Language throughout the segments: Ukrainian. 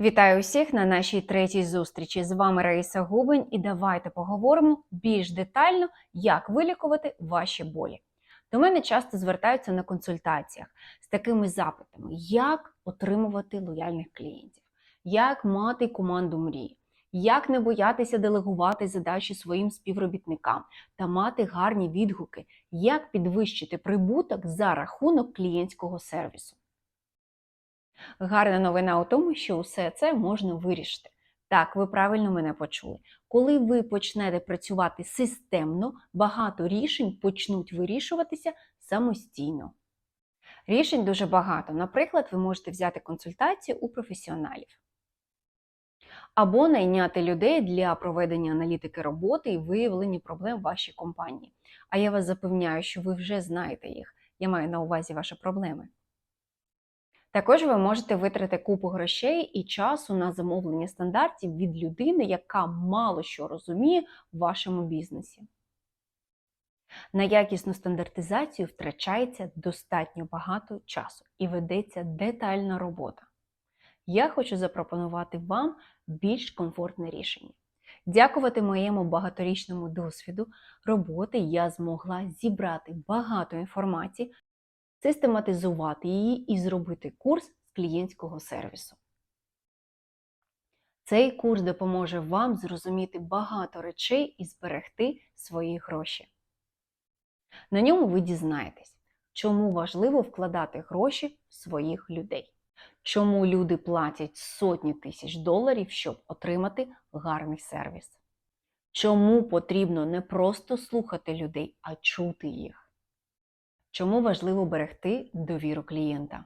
Вітаю усіх на нашій третій зустрічі. З вами Раїса Губень, і давайте поговоримо більш детально, як вилікувати ваші болі. До мене часто звертаються на консультаціях з такими запитами: як отримувати лояльних клієнтів, як мати команду мрії, як не боятися делегувати задачі своїм співробітникам та мати гарні відгуки, як підвищити прибуток за рахунок клієнтського сервісу. Гарна новина у тому, що усе це можна вирішити. Так, ви правильно мене почули. Коли ви почнете працювати системно, багато рішень почнуть вирішуватися самостійно. Рішень дуже багато. Наприклад, ви можете взяти консультацію у професіоналів. Або найняти людей для проведення аналітики роботи і виявлення проблем в вашій компанії. А я вас запевняю, що ви вже знаєте їх. Я маю на увазі ваші проблеми. Також ви можете витрати купу грошей і часу на замовлення стандартів від людини, яка мало що розуміє в вашому бізнесі. На якісну стандартизацію втрачається достатньо багато часу і ведеться детальна робота. Я хочу запропонувати вам більш комфортне рішення. Дякувати моєму багаторічному досвіду роботи я змогла зібрати багато інформації систематизувати її і зробити курс з клієнтського сервісу. Цей курс допоможе вам зрозуміти багато речей і зберегти свої гроші. На ньому ви дізнаєтесь, чому важливо вкладати гроші в своїх людей, чому люди платять сотні тисяч доларів, щоб отримати гарний сервіс. Чому потрібно не просто слухати людей, а чути їх. Чому важливо берегти довіру клієнта?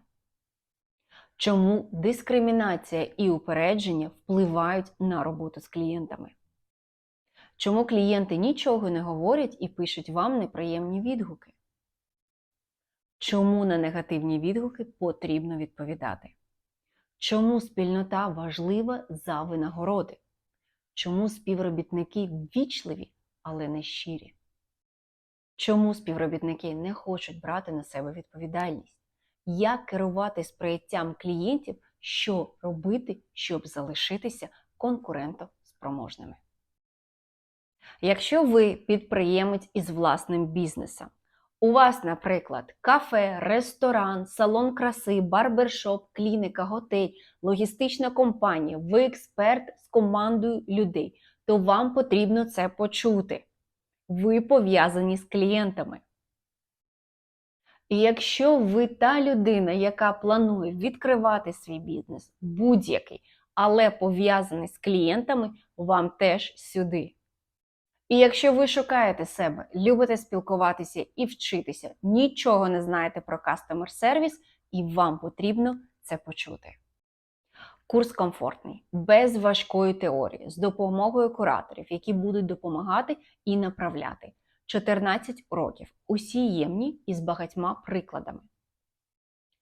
Чому дискримінація і упередження впливають на роботу з клієнтами? Чому клієнти нічого не говорять і пишуть вам неприємні відгуки? Чому на негативні відгуки потрібно відповідати? Чому спільнота важлива за винагороди? Чому співробітники ввічливі, але не щирі? Чому співробітники не хочуть брати на себе відповідальність? Як керувати сприяттям клієнтів, що робити, щоб залишитися конкурентоспроможними? Якщо ви підприємець із власним бізнесом, у вас, наприклад, кафе, ресторан, салон краси, барбершоп, клініка, готель, логістична компанія, ви експерт з командою людей, то вам потрібно це почути ви пов'язані з клієнтами. І якщо ви та людина, яка планує відкривати свій бізнес, будь-який, але пов'язаний з клієнтами, вам теж сюди. І якщо ви шукаєте себе, любите спілкуватися і вчитися, нічого не знаєте про кастомер сервіс, і вам потрібно це почути. Курс комфортний, без важкої теорії, з допомогою кураторів, які будуть допомагати і направляти. 14 уроків, усі ємні і з багатьма прикладами.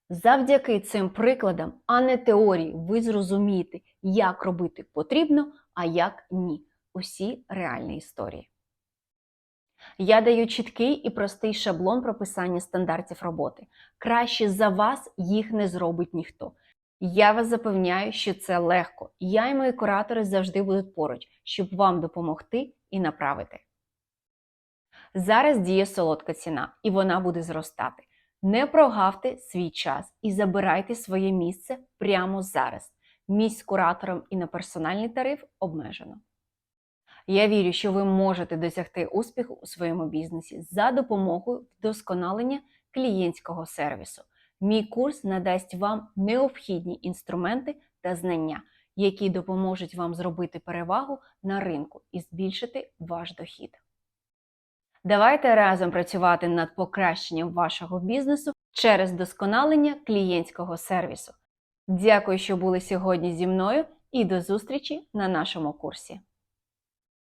Завдяки цим прикладам, а не теорії, ви зрозумієте, як робити потрібно, а як ні. Усі реальні історії. Я даю чіткий і простий шаблон прописання стандартів роботи. Краще за вас їх не зробить ніхто. Я вас запевняю, що це легко. Я і мої куратори завжди будуть поруч, щоб вам допомогти і направити. Зараз діє солодка ціна, і вона буде зростати. Не прогавте свій час і забирайте своє місце прямо зараз. Місць з куратором і на персональний тариф обмежено. Я вірю, що ви можете досягти успіху у своєму бізнесі за допомогою вдосконалення клієнтського сервісу. Мій курс надасть вам необхідні інструменти та знання, які допоможуть вам зробити перевагу на ринку і збільшити ваш дохід. Давайте разом працювати над покращенням вашого бізнесу через досконалення клієнтського сервісу. Дякую, що були сьогодні зі мною, і до зустрічі на нашому курсі.